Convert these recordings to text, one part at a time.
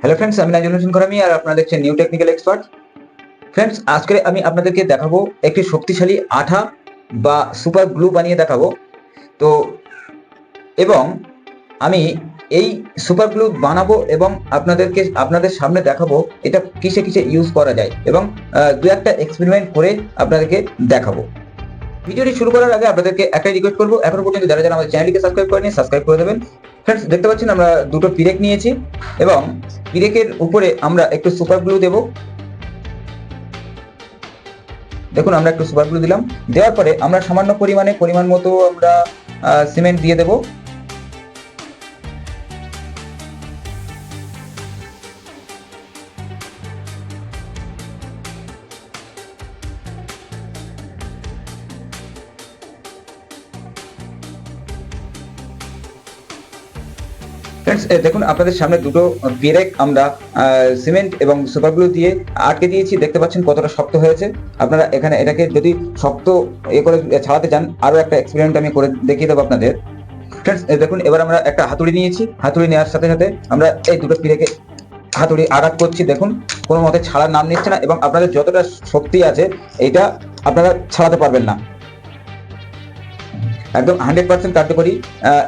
Hello friends আমি নাজুল হোসেন করামি আর আপনারা দেখছেন নিউ টেকনিক্যাল এক্সপার্ট ফ্রেন্ডস আজকে আমি আপনাদেরকে দেখাবো একটি শক্তিশালী আঠা বা সুপার গ্লু বানিয়ে দেখাবো। তো, এবং আমি এই সুপার গ্লু বানাবো এবং আপনাদেরকে, আপনাদের সামনে দেখাবো এটা কিসে কিসে ইউজ করা যায়। এবং দু একটা এক্সপেরিমেন্ট করে আপনাদেরকে দেখাবো। ভিডিওটি শুরু করার আগে আপনাদেরকে একটাই রিকোয়েস্ট করব এখনও পর্যন্ত যারা যারা আমাদের চ্যানেলকে সাবস্ক্রাইব করেনি সাবস্ক্রাইব করে দেবেন। ফ্রেন্ডস দেখতে পাচ্ছেন আমরা দুটো পিরেক নিয়েছি এবং পিরেকের উপরে আমরা একটু সুপার গ্লু দেব। দেখুন, আমরা একটু সুপার গ্লু দিলাম। দেওয়ার পরে আমরা সামান্য পরিমাণে, পরিমাণ মতো আমরা সিমেন্ট দিয়ে দেব। দেখুন, আপনাদের সামনে দুটো পেরেক আমরা সিমেন্ট এবং সুপার গ্লু দিয়ে আটকে দিয়েছি। দেখতে পাচ্ছেন কতটা শক্ত হয়েছে। আপনারা এখানে এটাকে যদি শক্ত এ করে ছাড়াতে চান আরও একটা এক্সপেরিমেন্ট আমি করে দেখিয়ে দেবো আপনাদের। দেখুন, এবার আমরা একটা হাতুড়ি নিয়েছি। হাতুড়ি নেওয়ার সাথে সাথে আমরা এই দুটো পিরেকে হাতুড়ি আঘাত করছি। দেখুন, কোনো মতে ছাড়ার নাম নিচ্ছে না এবং আপনাদের যতটা শক্তি আছে, এটা আপনারা ছাড়াতে পারবেন না। একদম হান্ড্রেড পার্সেন্ট কার্যকরী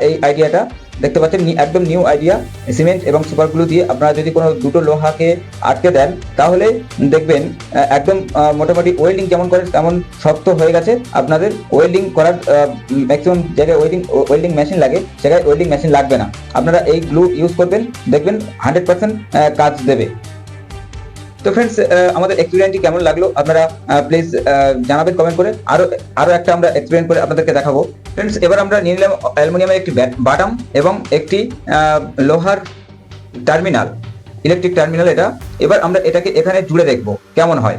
এই আইডিয়াটা দেখতে পাচ্ছেন একদম নিউ আইডিয়া সিমেন্ট এবং সুপার গ্লু দিয়ে আপনারা যদি কোনো দুটো লোহাকে আটকে দেন, তাহলে দেখবেন একদম মোটামুটি ওয়েল্ডিং যেমন করে, তেমন শক্ত হয়ে গেছে। আপনাদের ওয়েল্ডিং করার ম্যাক্সিমাম জায়গায় ওয়েল্ডিং ওয়েল্ডিং মেশিন লাগে সেখানে ওয়েল্ডিং মেশিন লাগবে না। আপনারা এই গ্লু ইউজ করবেন, দেখবেন হান্ড্রেড পার্সেন্ট কাজ দেবে। তো ফ্রেন্ডস আমাদের এক্সপিরিয়েন্সটি কেমন লাগল? আপনারা প্লিজ জানাবেন কমেন্ট করে। আরও আরও একটা আমরা এক্সপিরিয়েন্স করে আপনাদেরকে দেখাবো। ফ্রেন্ডস এবার আমরা নিয়ে নিলাম অ্যালুমিনিয়ামের একটি বাটাম এবং একটি লোহার টার্মিনাল ইলেকট্রিক টার্মিনাল এটা। এবার আমরা এটাকে এখানে জুড়ে দেখব। কেমন হয়?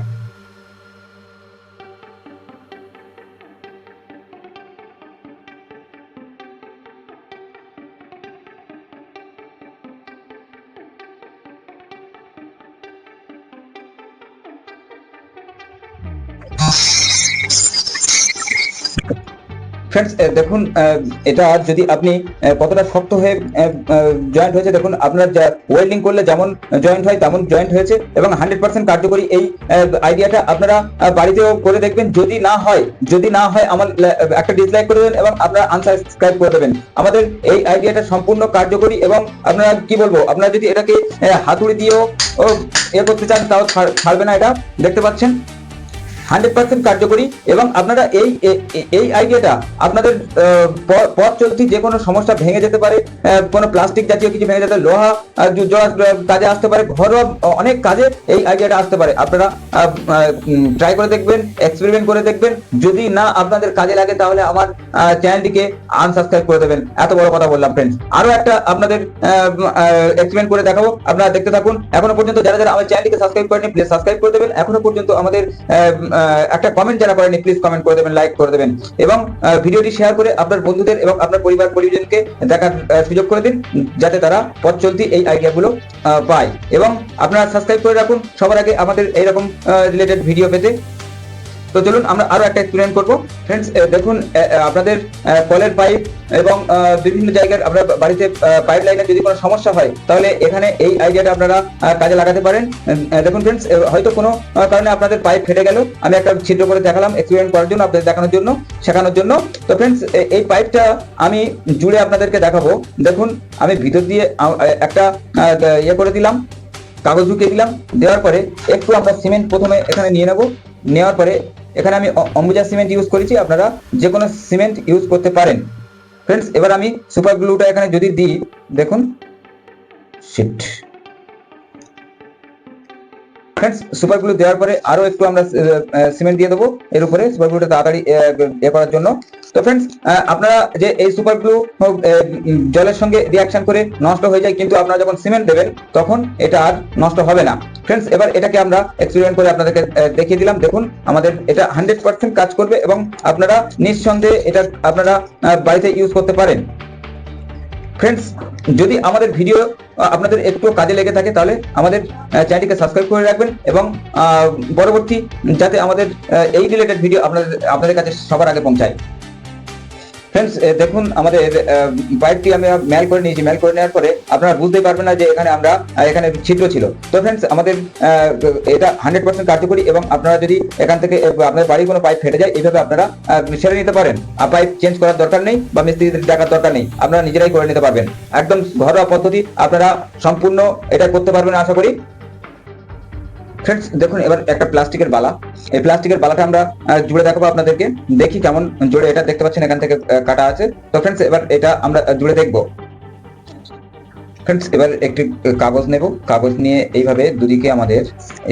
ফ্রেন্ডস দেখুন এটা যদি আপনি কতটা শক্ত হয়ে জয়েন্ট হয়েছে, দেখুন, আপনার ওয়েল্ডিং করলে যেমন জয়েন্ট হয়, তেমন জয়েন্ট হয়েছে এবং হান্ড্রেড পার্সেন্ট কার্যকরী এই আইডিয়াটা আপনারা বাড়িতেও করে দেখবেন। যদি না হয়, যদি না হয়, আমার একটা ডিসলাইক করে দেবেন এবং আপনারা আনসাবস্ক্রাইব করে দেবেন। আমাদের এই আইডিয়াটা সম্পূর্ণ কার্যকরী এবং আপনারা কি বলব, আপনারা যদি এটাকে হাতুড়ি দিয়েও এ করতে চান, তাও ছাড়- ছাড়বে না এটা। দেখতে পাচ্ছেন? হান্ড্রেড পার্সেন্ট কার্যকরী এবং আপনারা এই এই আইডিয়াটা আপনাদের পথ চলতি যে কোনো সমস্যা ভেঙে যেতে পারে কোনো প্লাস্টিক জাতীয় কিছু ভেঙে যেতে লোহা কাজে আসতে পারে, ঘরোয়া অনেক কাজে এই আইডিয়াটা আসতে পারে। আপনারা ট্রাই করে দেখবেন এক্সপেরিমেন্ট করে দেখবেন। যদি না আপনাদের কাজে লাগে তাহলে আমার চ্যানেলটিকে আনসাবস্ক্রাইব করে দেবেন। এত বড় কথা বললাম ফ্রেন্ডস আরও একটা আপনাদের এক্সপেরিমেন্ট করে দেখাবো। আপনারা দেখতে থাকুন। এখনও পর্যন্ত যারা যারা আমার চ্যানেলটিকে সাবস্ক্রাইব করেনি প্লিজ সাবস্ক্রাইব করে দেবেন। এখনও পর্যন্ত আমাদের একটা কমেন্ট যারা করেনি প্লিজ কমেন্ট করে দেবেন লাইক করে দেবেন। এবং ভিডিওটি শেয়ার করে আপনার বন্ধুদের এবং আপনার পরিবার, পরিজনকে দেখার সুযোগ করে দিন, যাতে তারা পথ চলতি এই আইডিয়াগুলো পায়। এবং আপনারা সাবস্ক্রাইব করে রাখুন। সবার আগে আমাদের এইরকম রিলেটেড ভিডিও পেতে। তো চলুন আমরা আরও একটা এক্সপেরিমেন্ট করব। ফ্রেন্ডস দেখুন আপনাদের কলের পাইপ এবং বিভিন্ন জায়গার আপনার বাড়িতে পাইপ লাইনে যদি কোনো সমস্যা হয়, তাহলে এখানে এই আইডিয়াটা আপনারা কাজে লাগাতে পারেন। দেখুন ফ্রেন্ডস হয়তো কোনো কারণে আপনাদের পাইপ ফেটে গেল। আমি একটা ছিদ্র করে দেখালাম এক্সপেরিমেন্ট করার জন্য, আপনাদের দেখানোর জন্য, শেখানোর জন্য। তো ফ্রেন্ডস এই পাইপটা আমি জুড়ে আপনাদেরকে দেখাবো। দেখুন, আমি ভিতর দিয়ে একটা ইয়ে করে দিলাম। কাগজ ঢুকিয়ে দিলাম। দেওয়ার পরে একটু আমরা সিমেন্ট প্রথমে এখানে নিয়ে নেব। নেওয়ার পরে এখানে আমি অম্বুজা সিমেন্ট ইউজ করেছি, আপনারা যে কোনো সিমেন্ট ইউজ করতে পারেন। ফ্রেন্ডস এবার আমি সুপার গ্লুটা এখানে যদি দিই, দেখুন শিট ফ্রেন্ডস সুপার গ্লু দেওয়ার পরে আরও একটু আমরা সিমেন্ট দিয়ে দেবো। এর উপরে সুপার গ্লুটা তাড়াতাড়ি, এ করার জন্য। তো ফ্রেন্ডস আপনারা যে এই সুপার গ্লু জলের সঙ্গে রিয়াকশন করে নষ্ট হয়ে যায়, কিন্তু আপনারা যখন সিমেন্ট দেবেন, তখন এটা আর নষ্ট হবে না। ফ্রেন্ডস এবার এটাকে আমরা এক্সপেরিমেন্ট করে আপনাদেরকে দেখিয়ে দিলাম। দেখুন, আমাদের এটা হান্ড্রেড পার্সেন্ট কাজ করবে এবং আপনারা নিঃসন্দেহে এটা আপনারা বাড়িতে ইউজ করতে পারেন। ফ্রেন্ডস যদি আমাদের ভিডিও আপনাদের একটু কাজে লেগে থাকে, তাহলে আমাদের চ্যানেলটিকে সাবস্ক্রাইব করে রাখবেন এবং পরবর্তী, যাতে আমাদের এই রিলেটেড ভিডিও আপনাদের আপনাদের কাছে সবার আগে পৌঁছায়। ফ্রেন্ডস দেখুন, আমাদের বাইকটি আমি মেল করে নিয়েছি। মেল করে নেওয়ার পরে আপনারা বুঝতে পারবেন না যে এখানে আমরা এখানে ছিদ্র ছিল। তো ফ্রেন্ডস আমাদের এটা হান্ড্রেড পার্সেন্ট কার্যকরী এবং আপনারা যদি এখান থেকে আপনার বাড়ির কোনো পাইপ ফেটে যায় এইভাবে আপনারা সেরে নিতে পারেন। পাইপ চেঞ্জ করার দরকার নেই বা মিস্ত্রিদের দেখার দরকার নেই। আপনারা নিজেরাই করে নিতে পারবেন। একদম ঘরোয়া পদ্ধতি আপনারা সম্পূর্ণ এটা করতে পারবেন আশা করি। ফ্রেন্ডস দেখুন, এবার একটা প্লাস্টিকের বালা। এই প্লাস্টিকের বালাটা আমরা জুড়ে দেখাবো আপনাদেরকে। দেখি কেমন জুড়ে এটা দেখতে পাচ্ছেন, এখান থেকে কাটা আছে। তো ফ্রেন্ডস এবার এটা আমরা জুড়ে দেখব। ফ্রেন্ডস এবার একটি কাগজ নেব। কাগজ নিয়ে এইভাবে দুদিকে আমাদের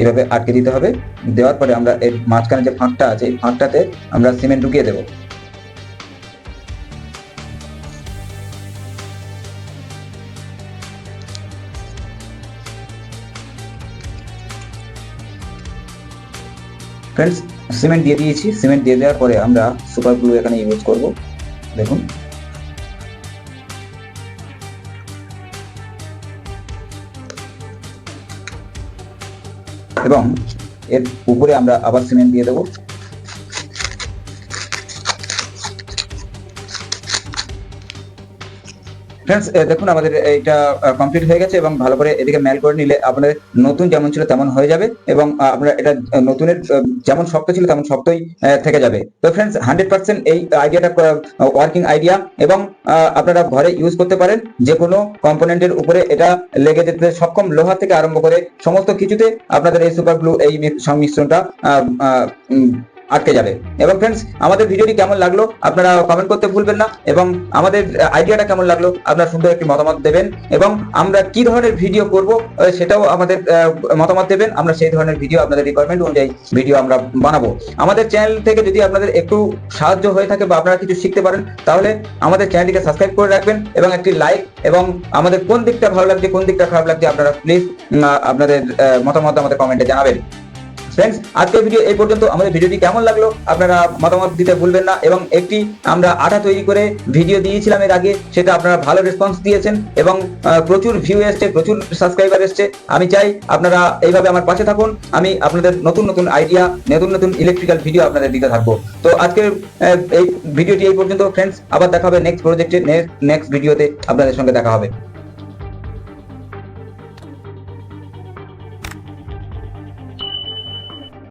এইভাবে আটকে দিতে হবে। দেওয়ার পরে আমরা এর মাঝখানে যে ফাঁকটা আছে, এই ফাঁকটাতে আমরা সিমেন্ট ঢুকিয়ে দেবো। ফ্রেন্ডস সিমেন্ট দিয়ে দিয়েছি। সিমেন্ট দিয়ে দেওয়ার পরে আমরা সুপার গ্লু এখানে ইউজ করব। দেখুন। এবং এর উপরে আমরা আবার সিমেন্ট দিয়ে দেবো। ফ্রেন্ডস দেখুন, আমাদের এটা কমপ্লিট হয়ে গেছে এবং ভালো করে এদিকে মেল করে নিলে আপনাদের নতুন যেমন ছিল তেমন হয়ে যাবে এবং আপনারা এটা নতুনের যেমন শক্ত ছিল তেমন শক্তই থেকে যাবে। তো ফ্রেন্ডস হান্ড্রেড পার্সেন্ট এই আইডিয়াটা ওয়ার্কিং আইডিয়া এবং আপনারা ঘরে ইউজ করতে পারেন যে কোনো কম্পোনেন্টের উপরে এটা লেগে যেতে সক্ষম লোহা থেকে আরম্ভ করে সমস্ত কিছুতে আপনাদের এই সুপার গ্লু এই সংমিশ্রণটা আটকে যাবে। এবং ফ্রেন্ডস আমাদের ভিডিওটি কেমন লাগল আপনারা কমেন্ট করতে ভুলবেন না এবং আমাদের আইডিয়াটা কেমন লাগল আপনারা সুন্দর একটি মতামত দেবেন এবং আমরা কি ধরনের ভিডিও করব সেটাও আমাদের মতামত দেবেন। আমরা সেই ধরনের ভিডিও আপনাদের রিকোয়ারমেন্ট অনুযায়ী ভিডিও আমরা বানাবো। আমাদের চ্যানেল থেকে যদি আপনাদের একটু সাহায্য হয়ে থাকে বা আপনারা কিছু শিখতে পারেন, তাহলে আমাদের চ্যানেলটিকে সাবস্ক্রাইব করে রাখবেন এবং একটি লাইক এবং আমাদের কোন দিকটা ভালো লাগছে, কোন দিকটা খারাপ লাগছে আপনারা প্লিজ আপনাদের মতামত আমাদের কমেন্টে জানাবেন। ফ্রেন্ডস আজকের ভিডিও এই পর্যন্ত। আমাদের ভিডিওটি কেমন লাগল আপনারা মতামত দিতে ভুলবেন না এবং একটি আমরা আঠা তৈরি করে ভিডিও দিয়েছিলাম এর আগে, সেটা আপনারা ভালো রেসপন্স দিয়েছেন এবং প্রচুর ভিউ এসছে, প্রচুর সাবস্ক্রাইবার এসছে। আমি চাই আপনারা এইভাবে আমার পাশে থাকুন। আমি আপনাদের নতুন নতুন আইডিয়া নতুন নতুন ইলেকট্রিক্যাল ভিডিও আপনাদের দিতে থাকব। তো আজকের এই ভিডিওটি এই পর্যন্ত। ফ্রেন্ডস আবার দেখা হবে নেক্সট প্রজেক্টে নেক্সট ভিডিওতে আপনাদের সঙ্গে দেখা হবে।